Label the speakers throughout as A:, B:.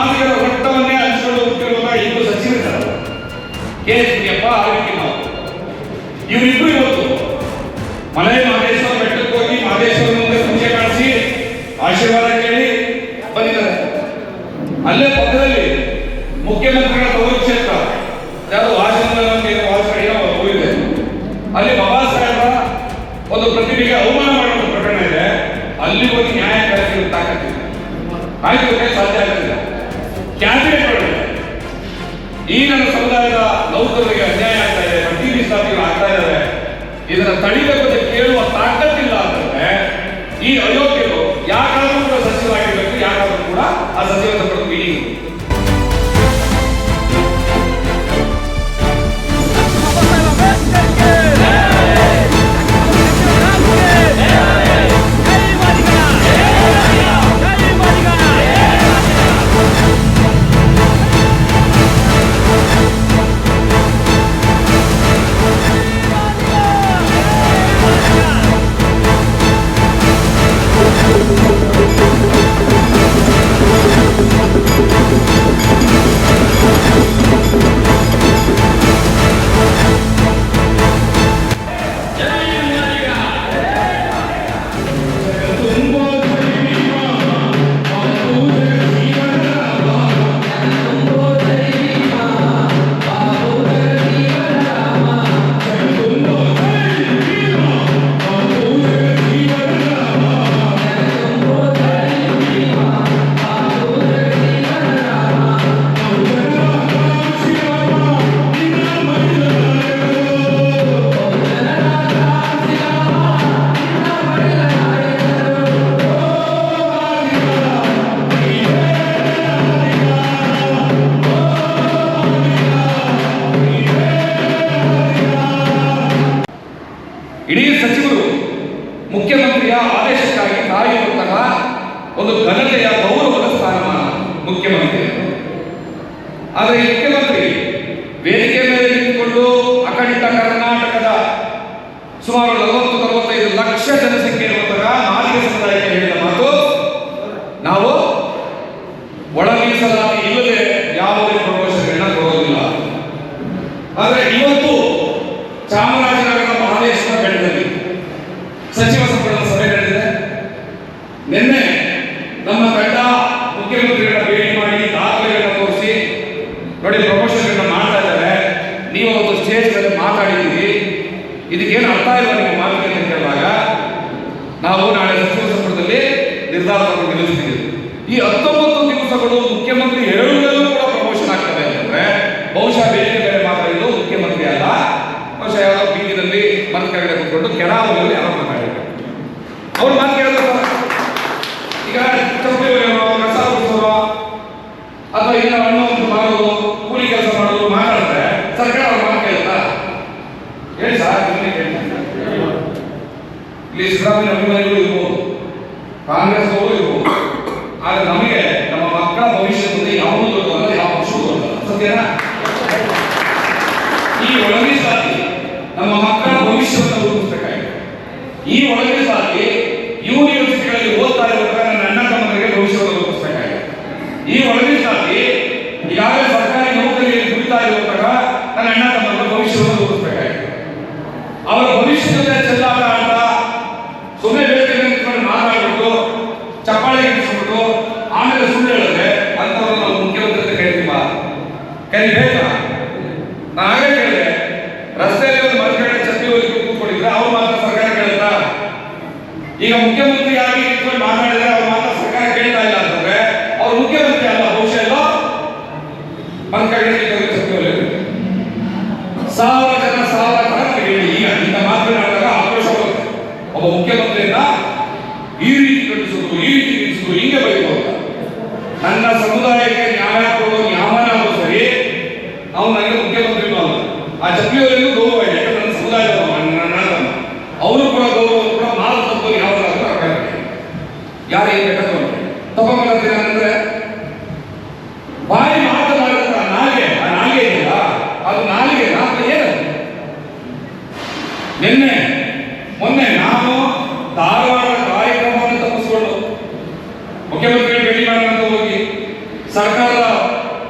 A: ಮಾತುಗಳ ಒಟ್ಟವನ್ನೇ ಹಂಚಿಕೊಂಡು ಹೋಗ್ತಿರುವಾಗ ಇಬ್ಬರು ಸಚಿವರಿದ್ದಾರೆ. K S Muniyappa R K ಇವತ್ತು ಮನೆ ಮಹದೇಶ್ವರ ಬೆಟ್ಟಕ್ಕೆ ಹೋಗಿ ಮಹದೇಶ್ವರ ಮುಂದೆ ಪೂಜೆ ಮಾಡಿಸಿ ಆಶೀರ್ವಾದ ಕೇಳಿ ಬಂದಿದ್ದಾರೆ. ಅಲ್ಲೇ ಪಕ್ಕದಲ್ಲಿ ಕ್ಯಾಬಿನೆಟ್ಗಳು. ಈ ನಮ್ಮ ಸಮುದಾಯದ ನೌಕರರಿಗೆ ಅನ್ಯಾಯ ಆಗ್ತಾ ಇದೆ ಬಡ್ಡಿ ಮೀಸಲಾತಿಗಳು ಆಗ್ತಾ ಇದ್ದಾವೆ ಇದನ್ನು ತಡಿಬೇಕು ಅಂತ ಕೇಳುವ ತಾಕತ್ತು ಇಡೀ ಸಚಿವರು ಮುಖ್ಯಮಂತ್ರಿಯ ಆದೇಶಕ್ಕಾಗಿ ಕಾಯುವಂತಹ ಒಂದು ಘನ ಮಾತಾಡಿದ್ದೀವಿ. ಇದಕ್ಕೇನು ಅರ್ಥ ಇಲ್ಲ ನಿಮ್ಮ ಮಾತುಕತೆ ಅಂತ ಹೇಳಿದಾಗ ನಾವು ನಾಳೆ ಸಚಿವ ಸಂಪುಟದಲ್ಲಿ ನಿರ್ಧಾರವನ್ನು ನಿಲ್ಲಿಸಿದ್ದೀವಿ ಈ ಹತ್ತು ಇಲ್ಲಿ ಸಿದ್ದರಾಮಯ್ಯ ಅಭಿಮಾನಿಗಳು ಇರ್ಬೋದು ಕಾಂಗ್ರೆಸ್ ಅವರು ಇರ್ಬೋದು ಆದ್ರೆ ನಮಗೆ ನಮ್ಮ ಮಕ್ಕಳ ಭವಿಷ್ಯದಲ್ಲಿ ಯಾವುದೂ ದೊಡ್ಡದಲ್ಲ ಯಾವ ಪಕ್ಷವೂ ದೊಡ್ಡದಲ್ಲ. ಸತ್ಯನಾ? ಈ ಒಳಗೆ ಸಾಲಿ ನಮ್ಮ ಮಕ್ಕಳ ಭವಿಷ್ಯವನ್ನು ರೂಪಿಸಬೇಕಾಗಿದೆ. ಈ ಒಳಗೆ ಸಾಲಿ ಯೂನಿವರ್ಸಿಟಿಗಳಲ್ಲಿ ಓದ್ತಾ ಇರಬೇಕಾದ್ರೆ ನನ್ನ ಅಣ್ಣ ತಮ್ಮಗಳಿಗೆ ಭವಿಷ್ಯವನ್ನು ರೂಪಿಸಬೇಕಾಗಿದೆ. ಈ ಒಳಗೆ ಸಾಲಿ can better. Now, ಯಾರು ಏನ್ ಬೇಕಾದ್ರು ತಪ್ಪ ಮಾಡ್ತೀನಿ ಅಂದ್ರೆ ಬಾಯಿ ಮಾತನಾಡುವಂತ ನಾಲಿಗೆ ಆ ನಾಲಿಗೆ ಇದೆಯಲ್ಲ, ಅದು ನಾಲಿಗೆ ರಾತ್ರಿ ಏನು ನಿನ್ನೆ, ಮೊನ್ನೆ ನಾವು ಧಾರವಾಡ ಕಾರ್ಯಕ್ರಮವನ್ನು ತಪ್ಪಿಸ್ಕೊಂಡು ಮುಖ್ಯಮಂತ್ರಿ ಭೇಟಿ ಮಾಡುವಂತ ಹೋಗಿ ಸರ್ಕಾರದ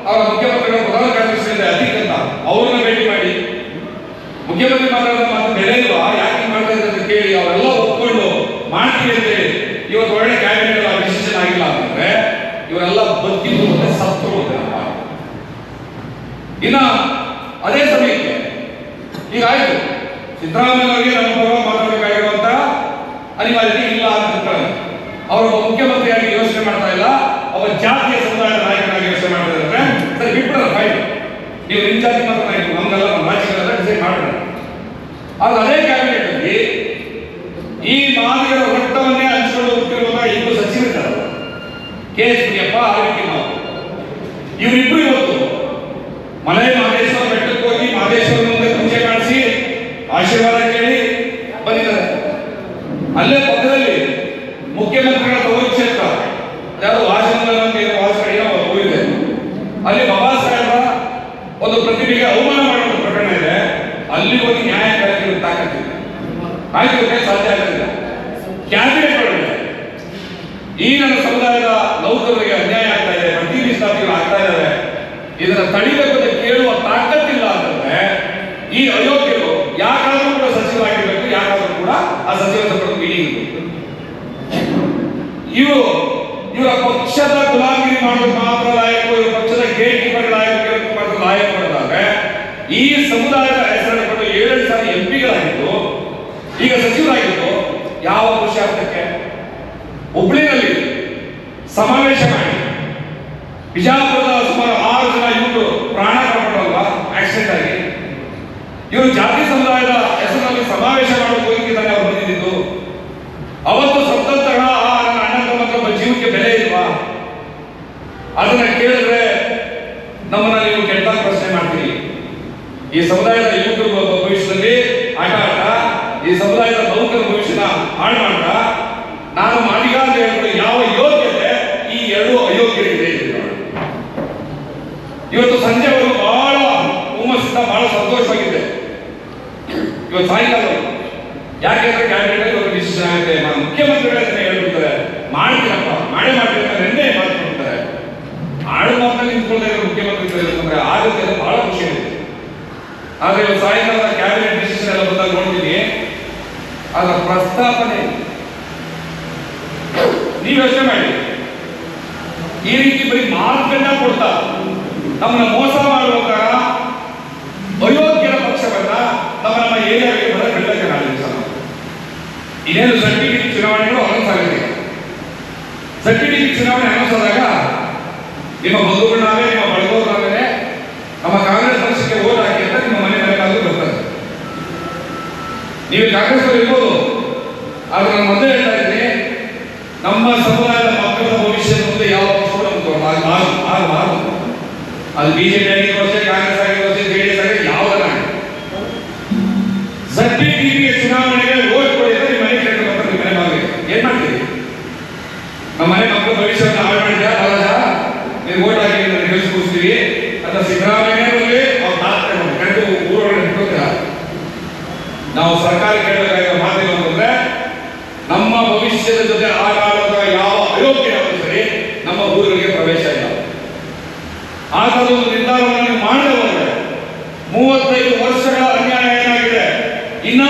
A: ಅವರ ಮುಖ್ಯಮಂತ್ರಿಗಳ ಪ್ರಧಾನ ಕಾರ್ಯದರ್ಶಿ ಅತೀಕ್ ಅಂತ ಅವ್ರನ್ನ ಭೇಟಿ ಮಾಡಿ ಮುಖ್ಯಮಂತ್ರಿ ಮಾತಾಡೋದು ಮಾತು ಬೆಲೆ ಇಲ್ವಾ ಯಾಕೆ ಹಿಂಗ್ ಮಾಡ್ತಾ ಇದ್ದಾರೆ ಅಂತ ಕೇಳಿ ಅವರೆಲ್ಲ ಒಪ್ಕೊಂಡು ಮಾಡ್ತೀವಿ ಅಂತ ಹೇಳಿ ಇವತ್ತು ಒಳ್ಳೆ ಕ್ಯಾಬಿನೆಟ್ ಡಿಸಿಷನ್ ಆಗಿಲ್ಲ ಅಂತಂದ್ರೆ ಇವರೆಲ್ಲ ಬದುಕಿದ್ದು ಮತ್ತೆ ಸತ್ತು ಹೋಗ್ತಾರೆ ಇನ್ನ ಅದೇ ಸಮಯಕ್ಕೆ ಈಗ ಆಯ್ತು. ಸಿದ್ದರಾಮಯ್ಯ ನಮ್ಮ ಪರವಾಗಿ ಮಾತಾಡಬೇಕಾಗಿರುವಂತ ಅನಿವಾರ್ಯತೆ ಇಲ್ಲ ಅಂತ ತಿಳ್ಕೊಳ್ಳಿ. ಅವರು ಒಬ್ಬ ಮುಖ್ಯಮಂತ್ರಿಯಾಗಿ ಯೋಚನೆ ಮಾಡ್ತಾ ಇಲ್ಲ. ಅವರ ಜಾತಿಯ ಸಮುದಾಯದ ನಾಯಕನಾಗಿ ಯೋಚನೆ ಮಾಡ್ತಾ ಇದ್ದಾರೆ. ಸರಿ, ಬಿಟ್ಬಿಡೋಣ ಫೈಲ್ ನೀವು ನಿಮ್ಮ ಜಾತಿ ಮಾತ್ರ ನಾಯಕರು, ನಮ್ಗೆಲ್ಲ ನಮ್ಮ ರಾಜ್ಯಗಳೆಲ್ಲ ಡಿಸೈಡ್ ಮಾಡೋಣ ಆದ್ರೆ ಅದೇ ಕ್ಯಾಬಿನೆಟ್ ಅಲ್ಲಿ ಈ ಮಾದಿಗರ ಮಟ್ಟವನ್ನೇ ಹಂಚಿಕೊಂಡು ಹೋಗ್ತಿರುವಾಗ ಇಬ್ಬರು ಸಚಿವರಿದ್ದಾರೆ. ಕೆ ಎಸ್ ಮುನಿಯಪ್ಪ ಆರೋಗ್ಯ ಇವರಿಬ್ರು ಇವತ್ತು ಮಲೆ ಮಹದೇಶ್ವರ ಬೆಟ್ಟಕ್ಕೆ ಹೋಗಿ ಮಹದೇಶ್ವರ ಮುಂದೆ ಪೂಜೆ ಮಾಡಿಸಿ ಆಶೀರ್ವಾದ ಕೇಳಿ ಬಂದಿದ್ದಾರೆ ಅಲ್ಲೇ ಪಕ್ಕದಲ್ಲಿ ಮುಖ್ಯಮಂತ್ರಿಗಳ ತವರು ಕ್ಷೇತ್ರ ಯಾರು ವಾಸಂದ್ರ ಅಂತ ಏನೋ ವಾಸಕಡೆಯ ಹೋಗಿದೆ ಅಲ್ಲಿ ಬಾಬಾ ಸಾಹೇಬರ ಒಂದು ಪ್ರತಿಭೆಗೆ ಅವಮಾನ ಮಾಡುವ ಪ್ರಕರಣ ಇದೆ ಅಲ್ಲಿ ಹೋಗಿ ನ್ಯಾಯ ಕೇಳಕ್ಕೆ ತಾಕತ್ತಿಲ್ಲ ಆಯ್ತು ಸಾಧ್ಯ ಆಗಲಿಲ್ಲ ಒಳಗಡೆ ಈ ನನ್ನ ಸಮುದಾಯದ ನೌಕರರಿಗೆ ಅನ್ಯಾಯ ಆಗ್ತಾ ಇದೆ, ಪ್ರತಿ ನಿಷ್ಠಾತಿಗಳು ಆಗ್ತಾ ಇದ್ದಾರೆ. ಇದನ್ನ ತಡಿಬೇಕು ಅಂತ ಕೇಳುವ ತಾಕತ್ತಿಲ್ಲ ಅಂತಂದ್ರೆ ಈ ಅಯೋಗ್ಯರು ಯಾಕಾದ್ರೂ ಕೂಡ ಸಚಿವರಾಗಿರ್ಬೇಕು ಯಾಕಾದ್ರೂ ಕೂಡ ಆ ಸಚಿವ ಸಂಪುಟ ಮೀಟಿಂಗ್ ಇವರು, ಇವರ ಪಕ್ಷದ ಗುಲಾಮಗಿರಿ ಮಾಡೋದು ಮಾತ್ರ ಲಾಯಕ ಇವರ ಪಕ್ಷದ ಗೇಟ್ ಕೀಪರ್ ಲಾಯಕ ಮಾತ್ರ ಲಾಯಕ ಮಾಡಿದಾಗ ಈ ಸಮುದಾಯದ ಹೆಸರನ್ನು ಕೊಟ್ಟು ಏಳು ಸಾರಿ ಎಂ ಪಿಗಳಾಗಿದ್ದು ಈಗ ಸಚಿವರಾಗಿದ್ದು ಯಾವ ಪುರುಷಾರ್ಥಕ್ಕೆ ಹುಬ್ಳಿನಲ್ಲಿ ಸಮಾವೇಶ ಮಾಡಿ. ಬಿಜಾಪುರದ ಸುಮಾರು ಆರು ಜನ ಇವರು ಪ್ರಾಣ ಕಳ್ಕೊಂಡಲ್ವಾ? ಆಕ್ಸಿಡೆಂಟ್ ಆಗಿ. ಇವರು ಜಾತಿ ಸಮುದಾಯದ ಹೆಸರಿನಲ್ಲಿ ಸಮಾವೇಶ ಮಾಡೋಕೆ ಅವರು ಬಂದಿದ್ದು. ಅವತ್ತು ನನ್ನ ಅಣ್ಣ ಜೀವಕ್ಕೆ ಬೆಲೆ ಇಲ್ವಾ? ಅದನ್ನ ಕೇಳಿದ್ರೆ ನಮ್ಮನ್ನ ನೀವು ಕೆಟ್ಟ ಪ್ರಶ್ನೆ ಮಾಡ್ತೀರಿ. ಈ ಸಮುದಾಯದ ಯುವಕರ ಭ- ಭವಿಷ್ಯದಲ್ಲಿ ಆಟ ಆಟ ಈ ಸಮುದಾಯದ ನೌಕರ ಭವಿಷ್ಯನ ಹಾಳು ಮಾಡ್ತಾ ನಾನು ಮಾಡಿಗ ಅಂತ ಹೇಳಿದ್ರೆ ಯಾವ ಯೋಗ್ಯತೆ ಈ ಎರಡು ಅಯೋಗ್ಯರಿಗೆ ಇದೆ ನೋಡಿ. ಇವತ್ತು ಸಂಜೆವರೆಗೂ ಬಹಳ ಹುಮ್ಮಸ್ಸಿಂದ ಬಹಳ ಸಂತೋಷವಾಗಿದೆ ಇವತ್ತು ಸಾಯಂಕಾಲ. ಯಾಕೆಂದ್ರೆ ಕ್ಯಾಬಿನೆಟ್ ಒಂದು ಡಿಸಿಷನ್ ಆಗುತ್ತೆ ಮುಖ್ಯಮಂತ್ರಿಗಳೇ ಅದನ್ನ ಹೇಳ್ಬಿಡ್ತಾರೆ. ಮಾಡ್ತೀನಪ್ಪ ಮಾಡೇ ಮಾಡ್ತೀನಿ ಅಂತ ನಿನ್ನೆ ಮಾತಾಡ್ತಾರೆ ಆಡು ಮಾತಲ್ಲಿ ನಿಂತ್ಕೊಳ್ತಾ ಇರೋ ಮುಖ್ಯಮಂತ್ರಿ ಅಂತಂದ್ರೆ ಆಗುತ್ತೆ ಅದು ಬಹಳ ಖುಷಿ ಇದೆ ಆದ್ರೆ ಇವತ್ತು ಸಾಯಂಕಾಲ ಕ್ಯಾಬಿನೆಟ್ ಡಿಸಿಷನ್ ಎಲ್ಲ ಬಂದಾಗ ನೋಡ್ತೀನಿ. ಅದರ ಪ್ರಸ್ತಾಪನೆ. ನೀವು ಯೋಚನೆ ಮಾಡಿ. ಈ ರೀತಿ ಬರೀ ಮಾತುಗಳನ್ನ ಕೊಡ್ತಾ ನಮ್ಮನ್ನ ಮೋಸ ಮಾಡುವಾಗ ಅಯೋಗ್ಯರ ಪಕ್ಷವನ್ನ ನಮ್ಮ ನಮ್ಮ ಏರಿಯಾಗೆ ಬರ ಬೆಳ್ಳಕ್ಕೆ ನಾಳಿನ ಇನ್ನೇನು ಸರ್ಟಿಫಿಕೇಟ್ ಚುನಾವಣೆಗಳು ಅನೌನ್ಸ್ ಆಗುತ್ತೆ ಸರ್ಟಿಫಿಕೇಟ್ ಚುನಾವಣೆ ಅನೌನ್ಸ್ ಆದಾಗ ನಿಮ್ಮ ಬಂಧುಗಳು ನಿಮ್ಮ ಬಳಗವ್ರು ನಾವೇ ನಮ್ಮ ಕಾಂಗ್ರೆಸ್ ಪಕ್ಷಕ್ಕೆ ಓಟ್ ಹಾಕಿ ಅಂತ ನಿಮ್ಮ ಮನೆ ಮನೆಗಾದ್ರೂ ಬರ್ತದೆ ನೀವು ಕಾಂಗ್ರೆಸ್ ಇರ್ಬೋದು, ಆದ್ರೆ ನಾನು ಮೊದಲೇ ಹೇಳ್ತಾ ಇದ್ದೀನಿ ನಮ್ಮ ಸಮುದಾಯದ ಮಕ್ಕಳ ಭವಿಷ್ಯ ಮುಂದೆ ಯಾವ ಪಕ್ಷ ನಮ್ಗೆ ಮಾರು ಮಾರು ಮಾರು ಅದು ಬಿಜೆಪಿ ಆಗಿರೋ ಕಾಂಗ್ರೆಸ್ ಆಗಿರೋ ಜೆಡಿಎಸ್ ಆಗಿರೋ ಯಾವ ಸದ್ಯ ಟಿವಿಗೆ ಚುನಾವಣೆಗೆ ಓಟ್ ಕೊಡಿದ್ರೆ ನಿಮ್ಮ ಮನೆ ನಿಮ್ಮ ಮನೆ ಏನ್ ಮಾಡ್ತೀರಿ? ನಮ್ಮ ಮನೆ ಮಕ್ಕಳ ಭವಿಷ್ಯವನ್ನು ಹಾಳು ಮಾಡಿದ್ಯಾ ಬಾಲಜ ನೀವು ಓಟ್ ಹಾಕಿ ಅಂತ ಗೆಲ್ಸ್ಕೊಡ್ತೀವಿ ಅಂತ ಸಿದ್ದರಾಮಯ್ಯ ಬರಲಿ ಅವ್ರು ಕರೆದು ಊರೊಳಗೆ ನಾವು ಸರ್ಕಾರ ಕೇಳಬೇಕಾಗಿರೋ ಮಾತಿಲ್ಲ ಅಂತಂದ್ರೆ, ನಮ್ಮ ಭವಿಷ್ಯದ ಜೊತೆ ಆಟಾಡುವ ಯಾವ ಅಯೋಗ್ಯ ಸರಿ, ನಮ್ಮ ಊರುಗಳಿಗೆ ಪ್ರವೇಶ ಆ ಥರದ ಒಂದು ನಿರ್ಧಾರವನ್ನು ಮಾಡಿದವರು ಮೂವತ್ತೈದು ವರ್ಷಗಳ ಅನ್ಯಾಯ ಏನಾಗಿದೆ? ಇನ್ನ